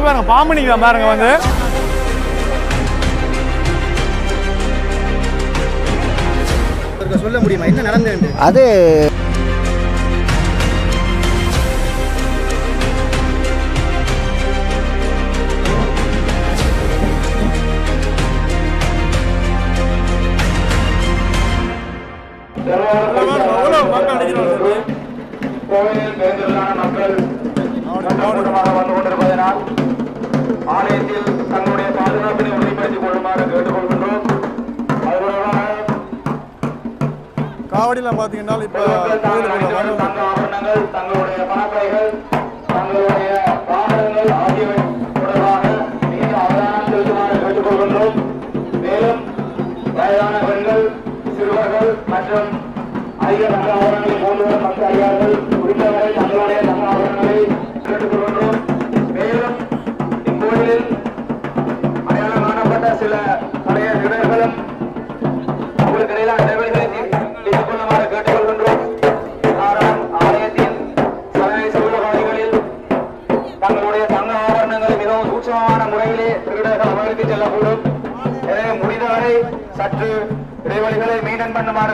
இங்க பாருங்க பாம்பு பாருங்க வந்து. சொல்ல முடியுமா? என்ன நடந்தது? அது பார்த்தீங்கன்னா இப்போ இப்ப தங்கள் கோயிலுக்குள்ள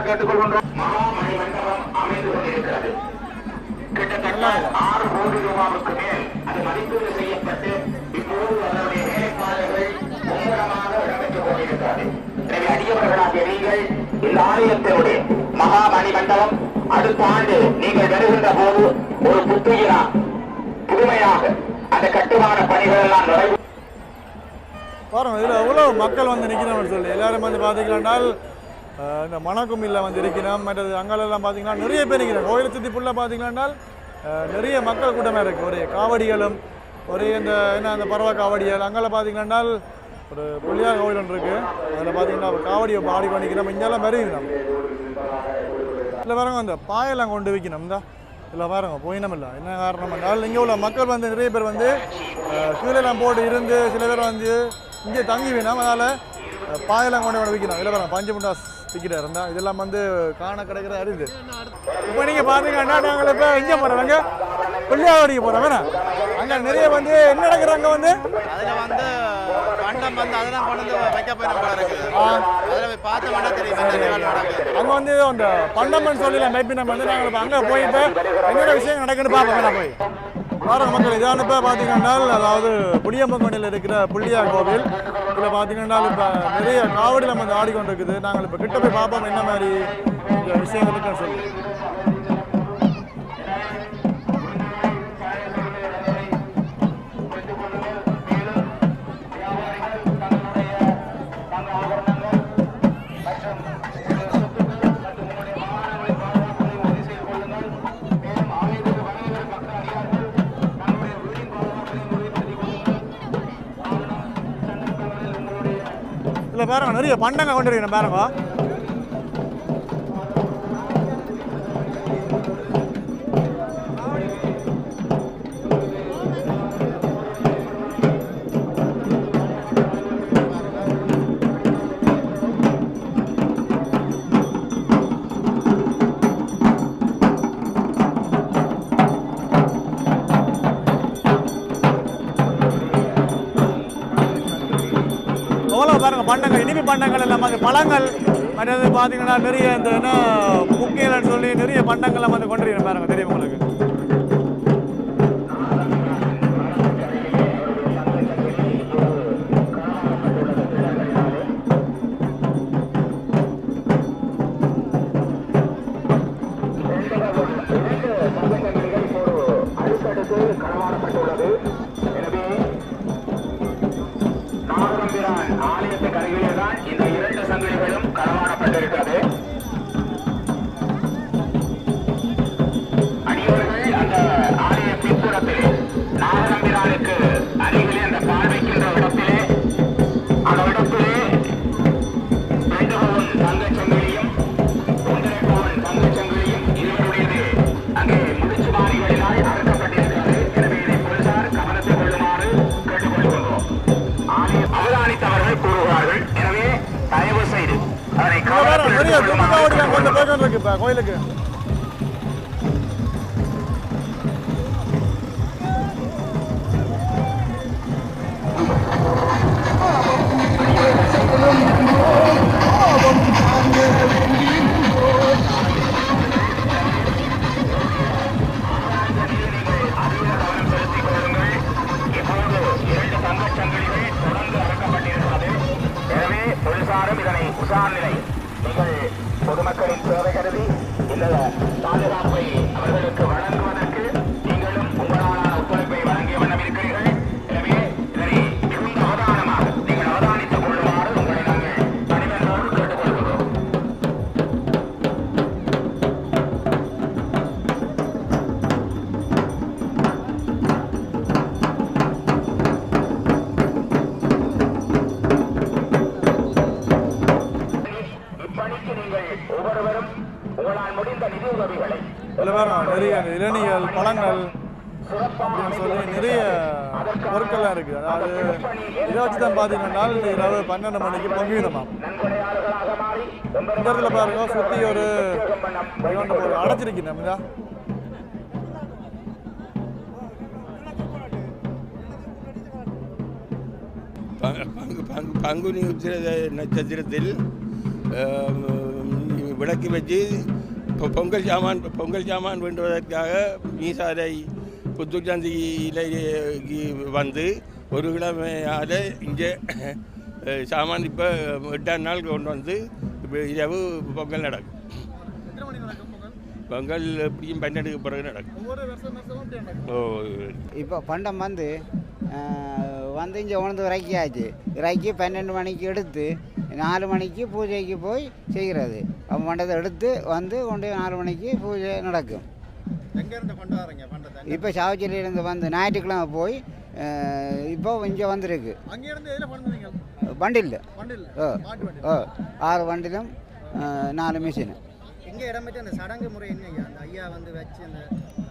கேட்டுக்கொள்கின்றோம். மகாமணி மண்டபம் அமைந்து கொண்டிருக்கிறது. கிட்டத்தட்ட ஆறு கோடி ரூபாவுக்கு மேல் அது மதிப்பீடு செய்யப்பட்டு இப்போது அதனுடைய வேலைப்பாடுகள் மும்முரமாக இடம்பெற்றுக் கொண்டிருக்கிறது. எனவே அடியவர்களாகிய நீங்கள் இந்த ஆலயத்தினுடைய மகாமணி மண்டபம் அடுத்த ஆண்டு நீங்கள் வருகின்ற போது ஒரு புத்துயிரா புதுமையாக அந்த கட்டுமான பணிகள் எல்லாம் நிறைவு பாருங்க இதுல எவ்வளவு மக்கள் வந்து நிக்கிறோம்னு சொல்லி எல்லாரும் வந்து பாத்தீங்கன்னால் அஹ், இந்த மணக்குமில்ல வந்து இருக்கிறோம் மற்றது அங்கெல்லாம் பார்த்தீங்கன்னா நிறைய பேர் இருக்கிறோம் கோயில் சுற்றி ஃபுல்லாக பார்த்தீங்கன்னா நிறைய மக்கள் கூட்டமாக இருக்குது ஒரே காவடிகளும் ஒரே இந்த என்ன அந்த பறவை காவடிகள் அங்கெல்லாம் பார்த்தீங்கன்னா ஒரு புள்ளியார் கோவில் ஒன்று இருக்குது அதில் பார்த்தீங்கன்னா காவடியை பாடி பண்ணிக்கிறோம் இங்கெல்லாம் வருகிறோம் இல்லை பாருங்க அந்த பாயெல்லாம் கொண்டு வைக்கணும் இந்த இல்லை பாருங்க போயினம் இல்லை. என்ன காரணம் என்றால் இங்கே உள்ள மக்கள் வந்து நிறைய பேர் வந்து அஹ், கீழெல்லாம் போட்டு இருந்து சில பேர் வந்து இங்கே தங்கி வேணும். அதனால் பாயெல்லாம் கொண்டு கொண்டு வைக்கணும் இல்லை பாருங்க பஞ்சமுண்டாஸ் முண்டாஸ் டிக்கெட் இருந்தா இதெல்லாம் வந்து காண கிடைக்கிற அரிது இப்போ நீங்கள் பார்த்தீங்கன்னா நாங்கள் இப்போ எங்கே போகிறோம் பிள்ளையாவடிக்கு போகிறோம் வேணாம் அங்கே நிறைய வந்து என்ன நடக்கிறாங்க வந்து? அதில் வந்து பண்டம் வந்து அதெல்லாம் கொண்டு வந்து வைக்க போயிடும் போல இருக்குது. அதில் போய் பார்த்தோம்னா தெரியும். அங்கே வந்து அந்த பண்டமன் சொல்லல மேபி நம்ம வந்து நாங்கள் அங்கே போய் இப்போ என்னென்ன விஷயம் நடக்குன்னு பார்ப்போம். நான் போய்? பாருங்க மக்கள் இதான இப்போ பார்த்தீங்கன்னா அதாவது புளியம்பங்கொண்டையில் இருக்கிற புள்ளியார் கோவில். இதில் பார்த்தீங்கன்னா இப்போ நிறைய காவடி நம்ம வந்து ஆடிக்கொண்டு இருக்குது நாங்கள் இப்போ கிட்ட போய் பார்ப்போம் என்ன மாதிரி இந்த விஷயங்கள் இருக்குன்னு சொல்லி. நிறைய பண்டங்க கொண்டு இருக்கணும் பாருங்க. பண்டங்கள் இனிப்பு பண்டங்கள் எல்லாம் வந்து பழங்கள் மற்றது பார்த்தீங்கன்னா நிறைய இந்த என்ன குக்கிங்கள்னு சொல்லி நிறைய பண்டங்கள்லாம் வந்து கொண்டு பாருங்க தெரியும் உங்களுக்கு? இருக்கு இப்போ கோயிலுக்கு. உதவிகளை நிறைய இளநீர்கள் பழங்கள் அப்படின்னு சொல்லி நிறைய பொருட்கள்லாம் இருக்குது அதாவது இதை வச்சு தான் பார்த்தீங்கன்னா இரவு பன்னெண்டு மணிக்கு பொங்கிவிதமா இந்த இடத்துல பாருங்க சுற்றி ஒரு இவன்ட்டு ஒரு அடைச்சிருக்கேன் இதா பங்கு பங்கு பங்குனி உத்திர நட்சத்திரத்தில் விளக்கு வச்சு பொ- பொங்கல் சாமான் பொங்கல் சாமான் வேண்டுவதற்காக மீசாலை புத்துச்சந்திக்கு வந்து ஒரு கிழமையால் இங்கே சாமான் இப்போ எட்டாம் நாள் கொண்டு வந்து இப்போ இரவு பொங்கல் நடக்கும். பொங்கல்? எப்படியும் பன்னெண்டுக்கு பிறகு நடக்கும். ஓ இப்போ பண்டம் வந்து வந்து இங்கே உணர்ந்து இறக்கியாச்சு. இறக்கி பன்னெண்டு மணிக்கு எடுத்து நாலு மணிக்கு பூஜைக்கு போய் செய்கிறது. பண்டத்தை எடுத்து வந்து கொண்டு நாலு மணிக்கு பூஜை நடக்கும். எங்க இப்போ சாவச்சேரியிலேருந்து வந்து ஞாயிற்றுக்கிழமை போய் இப்போ இங்கே வந்திருக்கு. வண்டியில். ஓ ஓ ஆறு வண்டிலும் நாலு மிஷின். இங்க இடம்பெற்ற அந்த சடங்கு முறை என்ன அந்த ஐயா வந்து வச்சு அந்த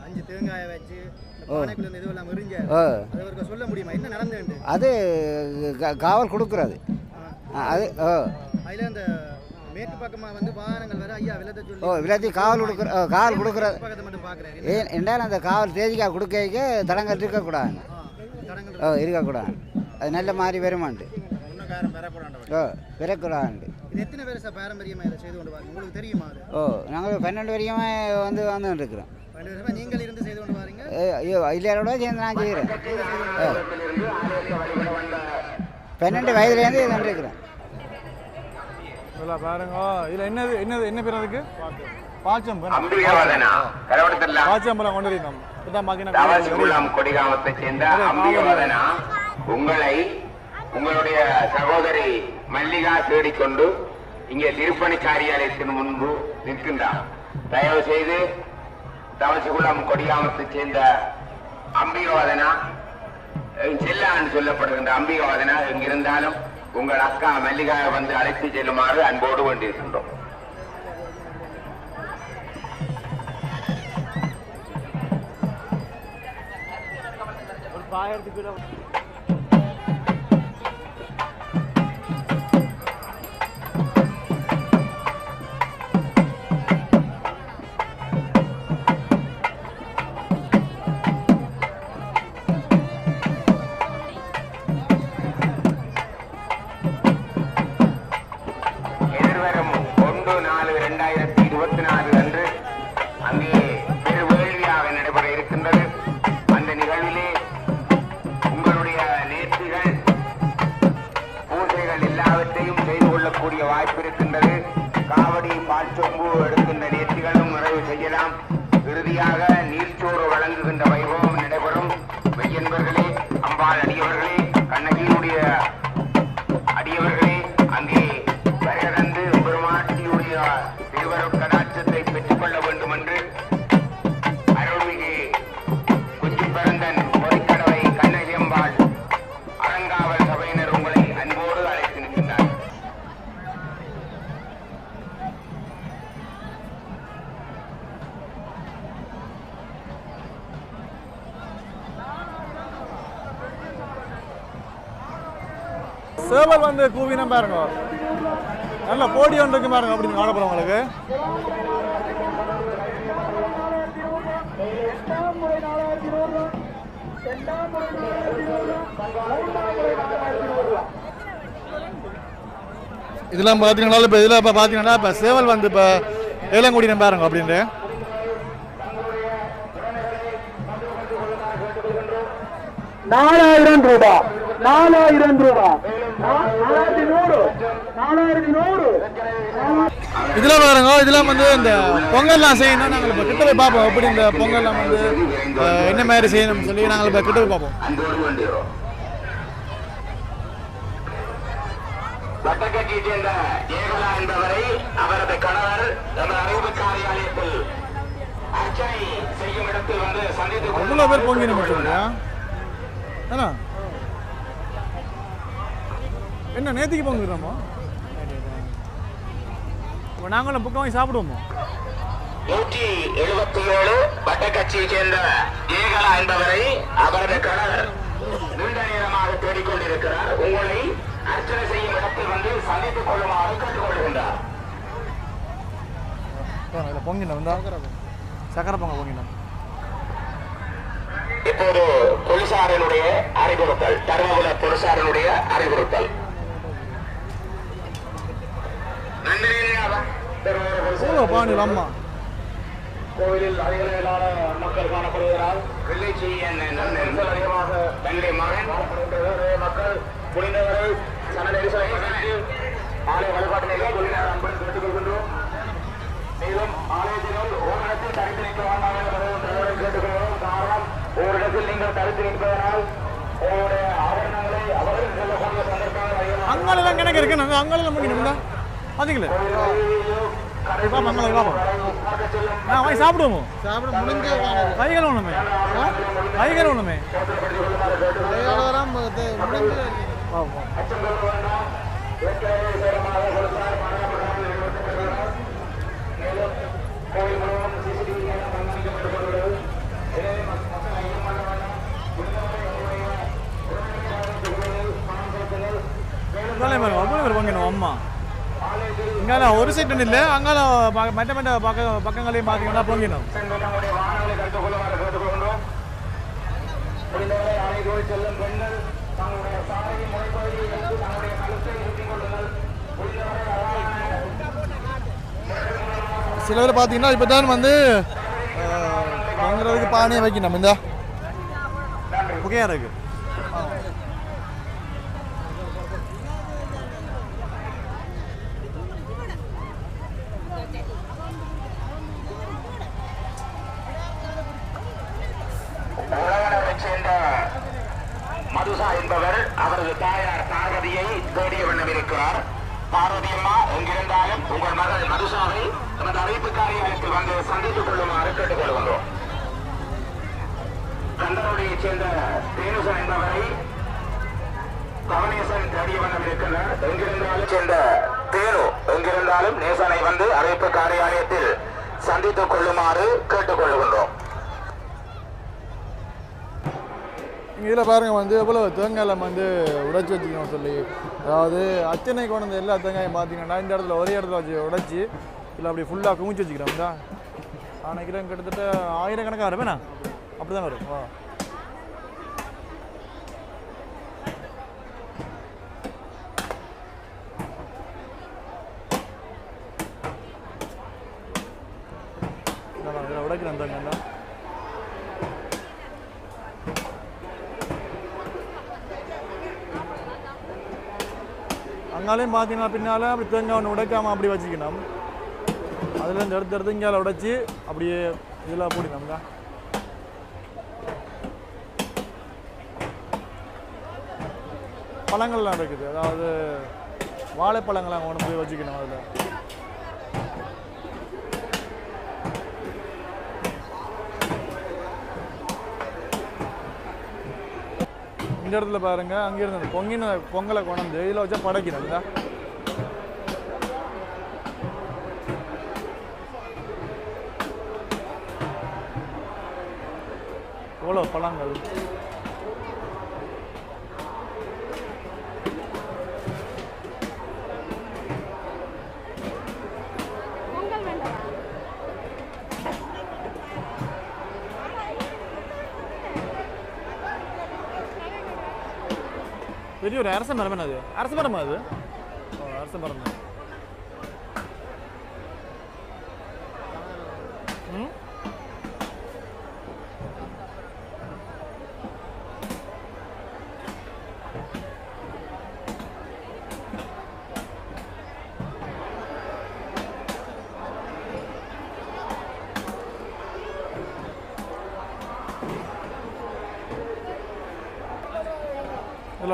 அஞ்சு தேங்காயை வச்சு. பானைக்குள்ள அது அவருக்கு சொல்ல முடியுமா? என்ன நடந்துண்டு அது காவல் கொடுக்குறது. அது ஓ. அதுல அந்த மேற்கு பக்கமா வந்து வாகனங்கள் வர ஐயா விலத்தை சொல்லி ஓ எல்லாத்தையும் காவல் கொடுக்குற காவல் கொடுக்குறது பக்கத்தை மட்டும் பாக்குறாரு. ஏன் என்றால் அந்த காவல் தேதிக்காக கொடுக்க தடங்கள் இருக்கக்கூடாது ஓ இருக்கக்கூடாது. அது நல்ல மாதிரி வருமாண்டு ஓ பிறக்கூடாது. இது எத்தனை வருஷ பாரம்பரியமா இதை செய்து கொண்டு வாங்க உங்களுக்கு தெரியுமா அது? ஓ நாங்கள் பன்னெண்டு வரைக்குமே வந்து வந்துட்டு இருக்கிறோம். நீங்கள் இருந்து செய்து கொண்டு வாரீங்க? ஐயோ இல்லையோட சேர்ந்து நான் செய்கிறேன். பன்னெண்டு வயதுலேருந்து இது இருக்கிறேன் இதில் பாருங்க. இதில் என்னது என்னது என்ன பேர் அதுக்கு? பாச்சம்பரம் பாச்சம்பரம் கொண்டு குளம் கொடிகாமத்தை சேர்ந்த அம்பிகவதனா உங்களை உங்களுடைய சகோதரி மல்லிகா தேடிக்கொண்டு இங்கே திருப்பணி காரியாலயத்தின் முன்பு நிற்கின்றார். தயவு செய்து தவசிகுளம் கொடிகாமத்தை சேர்ந்த அம்பிகவதனா செல்லான்னு சொல்லப்படுகின்ற அம்பிகவதனா எங்கிருந்தாலும் உங்கள் அக்கா மல்லிகாவை வந்து அழைத்து செல்லுமாறு அன்போடு வேண்டியிருக்கின்றோம். எதிர்வரும் திருவருட் கடாட்சத்தை பெற்றுக் கொள்ள வேண்டும் என்று அருள்மிகு குச்சி பரந்தன் பொறிக்கடவை கண்ணகியம்பாள் அறங்காவல் சபையினர் உங்களை அன்போடு அழைத்து நிற்கின்றார் சேவல் வந்து கூவினம் பாருங்க. நல்ல போடி ஒன்று பாருங்க அப்படின்னு காணப்படும் உங்களுக்கு. இதெல்லாம் பார்த்தீங்கன்னா இப்போ இதில் இப்போ பார்த்தீங்கன்னா இப்போ சேவல் வந்து இப்போ ஏலங்குடினம் பாருங்க அப்படின்ட்டு. நாலாயிரம் ரூபாய் நாலாயிரம் ரூபாய் நாலாயிரத்தி நூறு. நாலாயிரத்தி நூறு. இதில் பாருங்க இதெல்லாம் வந்து இந்த பொங்கல்லாம் செய்யணும் நாங்கள் இப்போ கிட்ட போய் பார்ப்போம். எப்படி இந்த பொங்கல்லாம் வந்து என்ன மாதிரி செய்யணும்னு சொல்லி நாங்கள் இப்போ கிட்ட போய் பார்ப்போம். வட்டக்கட்சியைச் சேர்ந்த ஜெயகலா என்பவரை அவரது கணவர் நமது அறிவு காரியாலயத்தில் அர்ச்சனை செய்யும் இடத்தில் வந்து சந்தித்துக் அவ்வளோ பேர் பொங்கி நம்ம சொல்லியா ஏன்னா என்ன நேத்திக்கு பொங்குறோமோ இப்போ நாங்களும் புக்கம் வாங்கி சாப்பிடுவோமோ? நூற்றி எழுபத்தி ஏழு வட்டக்கட்சியைச் சேர்ந்த ஜெயகலா என்பவரை அவரது கணவர் நீண்ட நேரமாக தேடிக்கொண்டிருக்கிறார். உங்களை அர்ச்சனை செய்யும் இடத்தில் வந்து சந்தித்துக் கொள்ளுமாறு கேட்டுக்கொள்கின்றார். பொங்கினோம் இந்த சக்கரை பொங்கல் பொங்கினோம் இப்போது போலீசாரனுடைய அறிவுறுத்தல் தருமபுர போலீசாரனுடைய அறிவுறுத்தல். நன்றி பாண்டியில் அம்மா கோவிலில் அதிகளவிலான மக்கள் காணப்படுவதால் வெள்ளைச்சியின் நெரிசல் அதிகமாக தன்னுடைய மகன் மக்கள் புனிதவரை சன நெரிசலை ஆலய வழிபாட்டினை தொழிலாளர் அன்புடன் கேட்டுக் கொள்கின்றோம். மேலும் ஆலயத்தினுள் ஓரிடத்தில் தடுத்து நிற்க வேண்டாம் என்று கேட்டுக்கொள்கிறோம். காரணம் ஓரிடத்தில் நீங்கள் தடுத்து நிற்பதனால் உங்களுடைய ஆவரணங்களை அவர்கள் செல்லக்கூடிய சந்தர்ப்பங்கள் அங்காளெல்லாம் கிணக்கு இருக்கு. நாங்கள் அங்காளெல்லாம் பொங்கினோம் தான் பார்த்தீங்களே பாப்பா அங்கே பார்ப்போம் ஆ வாங்கி சாப்பிடுவோமோ? சாப்பிட முடிஞ்ச கைகள் ஒன்றுமே கைகள் ஒன்றுமே பார்ப்போம் அம்மா. இங்கால ஒரு சைட் இல்லை. அங்கால ப- மற்ற மற்ற பக்க பக்கங்களையும் பார்த்தீங்கன்னா பொங்கினோம் சில பேர் பார்த்தீங்கன்னா இப்போ தான் வந்து வாங்குறதுக்கு பானையை வைக்கணும். இந்த புகையா இருக்கு உறவினரைச் சேர்ந்த மதுசா என்பவர் அவரது தாயார் பார்வதியை தேடிய வண்ணம் இருக்கிறார் பார்வதி அம்மா எங்கிருந்தாலும் உங்கள் மகள் மதுசாவை நமது அறிவிப்பு காரியாலயத்தில் வந்து சந்தித்துக் கொள்ளுமாறு கேட்டுக்கொள்கின்றோம். கந்தரோடையைச் சேர்ந்த தேனுசன் என்பவரை கவனேசன் தேடிய வண்ணம் இருக்கிறார் எங்கிருந்தாலும் சேர்ந்த தேனு எங்கிருந்தாலும் நேசனை வந்து அழைப்பு காரியாலயத்தில் சந்தித்துக் கொள்ளுமாறு கேட்டுக்கொள்கின்றோம். இதில் பாருங்கள் வந்து எவ்வளோ தேங்காயில் வந்து உடைச்சி வச்சுக்கணும் சொல்லி. அதாவது அச்சனை கொண்டு எல்லா தேங்காயும் பார்த்தீங்கன்னா இந்த இடத்துல ஒரே இடத்துல வச்சு உடைச்சி இல்லை அப்படி ஃபுல்லாக குமிச்சு வச்சுக்கிறோம் தான் நினைக்கிறேன் கிட்டத்தட்ட ஆயிரக்கணக்காக இருப்பேண்ணா அப்படி தான் வரும். வா. உடைக்கிறேன் தேங்காய் அங்காலையும் பார்த்தீங்கன்னா பின்னால் அப்படி தேங்காய் ஒன்று உடைக்காமல் அப்படி வச்சுக்கணும் அதுலேருந்து எடுத்து எடுத்து இங்கே உடைச்சி அப்படியே இதில் போடினோம்ங்க பழங்கள்லாம் இருக்குது அதாவது வாழைப்பழங்கள்லாம் கொண்டு போய் வச்சுக்கணும் அதில். இந்த இடத்துல பாருங்க அங்கிருந்து பொங்கின பொங்கலை கொண்டு இதில் வச்சா படைக்கிறாங்க. எவ்வளோ பழங்கள். பெரிய ஒரு அரச மரம் என்ன அது அரச மரமா அது ஓ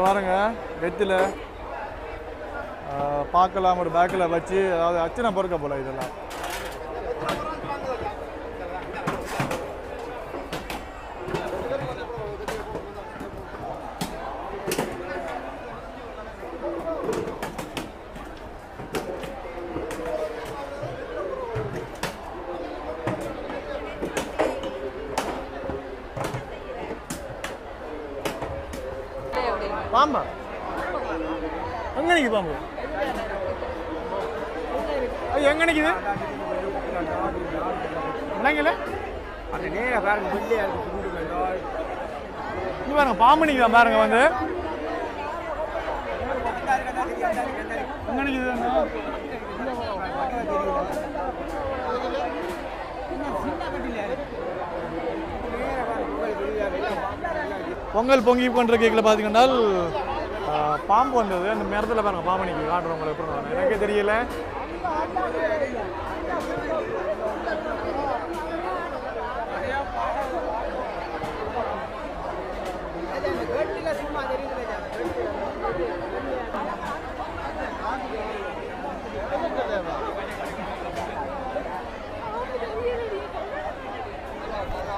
இங்கே மரம் பாருங்க பார்க்கலாம் ஒரு பேக்கில் வச்சு அதாவது அச்சனை பொறுக்க போல இதெல்லாம். பாம்பா? எங்க நிக்குது பாம்பு? ஐயோ எங்க நிக்குது என்னங்கல அந்த நேர பாருங்க பிள்ளையா இருக்கு பாருங்க பாம்பு நிக்குதா பாருங்க வந்து. எங்க நிக்குது பொங்கல் பொங்கி கொண்ட கேக்கில் பார்த்தீங்கன்னா பாம்பு வந்தது. அந்த மரத்தில் பாருங்கள் பாம்பனிக்கு நிற்கி காட்டுறோம் உங்களுக்கு எப்படி எனக்கே தெரியல.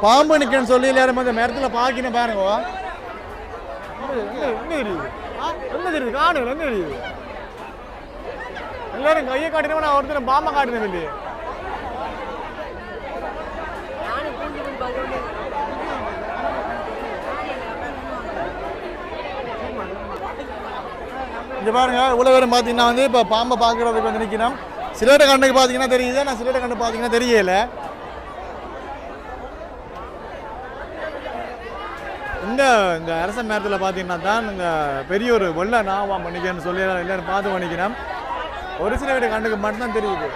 பாம்பு நிற்கன்னு சொல்லி எல்லாரும் அந்த மரத்தில் பாக்கின பாருங்க எங்க தெரியுது? எங்க தெரியுது தெரியுது எல்லாரும் கையை காட்டினவன் நான் ஒருத்தர் பாம்பை காட்டினது இல்லையே இங்க பாருங்க இவ்வளோ பேரும் பார்த்தீங்கன்னா வந்து இப்போ பாம்பை பார்க்கறதுக்கு வந்து நிற்கணும் சிலோட கண்ணுக்கு பார்த்தீங்கன்னா தெரியுது? நான் சிலோட கண்டு பார்த்தீங்கன்னா தெரியலை. இங்கே இந்த அரச நேரத்தில் பார்த்தீங்கன்னா தான் இங்கே பெரிய ஒரு வெள்ள நாவா பண்ணிக்கன்னு சொல்லி எல்லாரும் பார்த்து பண்ணிக்கிறேன் ஒரு சில வீட்டு கண்ணுக்கு மட்டும்தான் தெரியுது.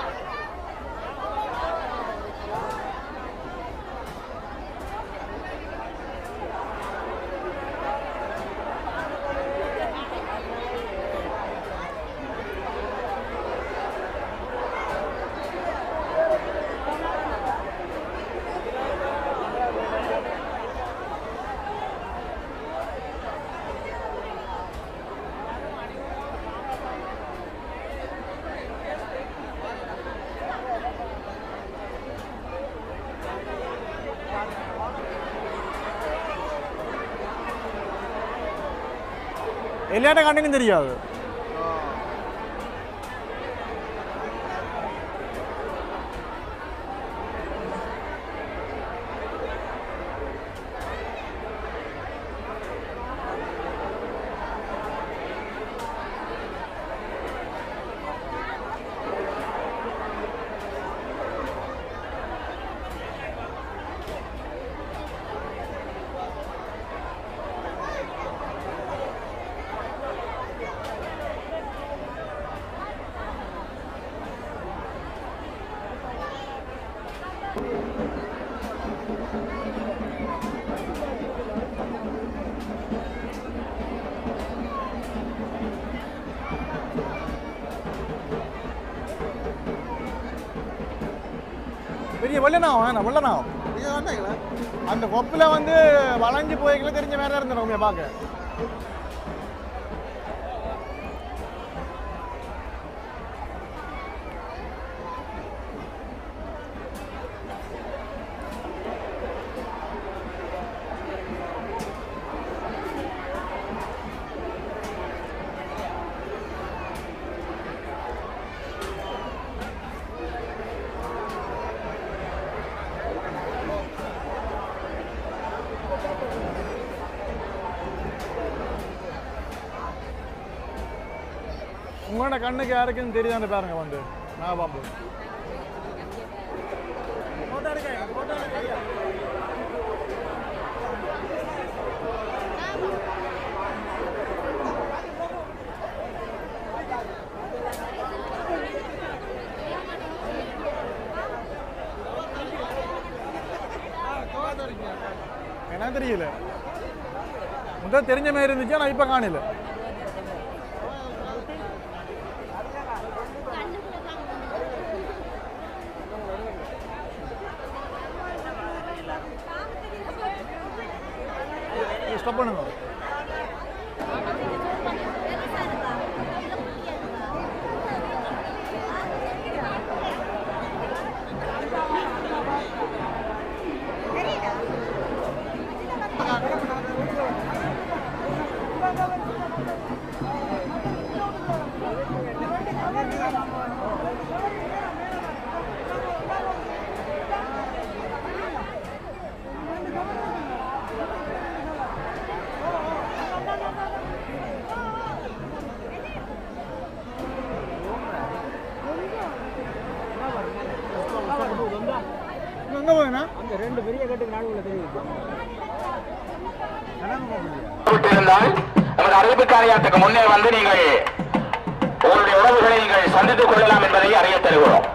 എല്ലാവരുടെ കണ്ണിനും തിരിയാതെ பெரிய வெள்ளனாவும் வேணாம் வெள்ளனாவும் அந்த கொப்பில் வந்து வளைஞ்சு போய்க்கல தெரிஞ்ச இருந்தோம் உண்மையை பார்க்க. உங்களோட கண்ணுக்கு யாருக்கும் தெரியுதான்னு பாருங்க வந்து. நான் பாம்பு எனக்கு தெரியல முதல் தெரிஞ்ச மாதிரி இருந்துச்சு ஆனால் இப்போ காணல. ஸ்டாப் பண்ணுங்க எங்கே போயினா அந்த ரெண்டு பெரிய கட்டுக்கு நடுவில் தெரியுது விட்டிருந்தால் நமது அறிவிப்பு காரியத்துக்கு முன்னே வந்து நீங்கள் உங்களுடைய உறவுகளை நீங்கள் சந்தித்துக் கொள்ளலாம் என்பதை அறிய தருகிறோம்.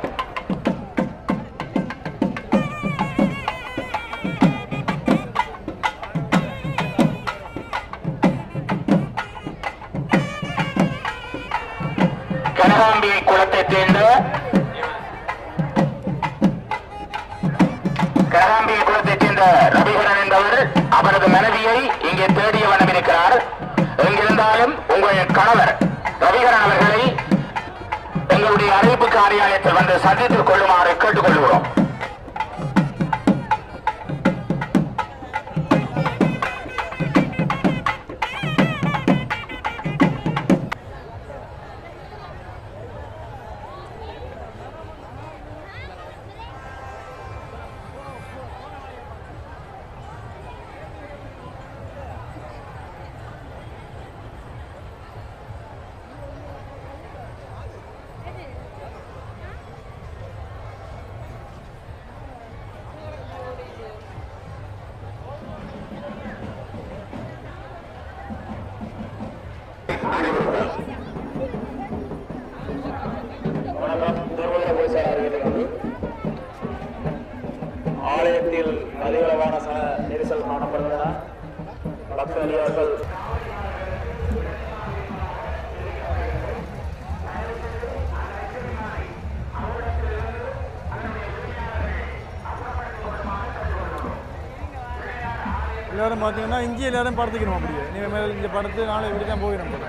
கனகாம்பி குளத்தை சேர்ந்த குளத்தைச் ரவிகரன் என்பவர் அவரது மனைவியை இங்கே தேடிய வண்ணம் இருக்கிறார். எங்கிருந்தாலும் உங்கள் கணவர் ரவிகரன் அவர்களை எங்களுடைய அறிவிப்பு காரியாலயத்தில் வந்து சந்தித்துக் கொள்ளுமாறு கேட்டுக்கொள்கிறோம். ஆலயத்தில் அதிகளவான சன நெரிசல் காணப்படுகின்றன பக்தர்கள் எல்லாரும் பார்த்தீங்கன்னா இங்கே எல்லாரும் படுத்துக்கணும் அப்படியே. இனிமேல் இங்கே படுத்து நாளை இப்படி தான் போயிடும் போல.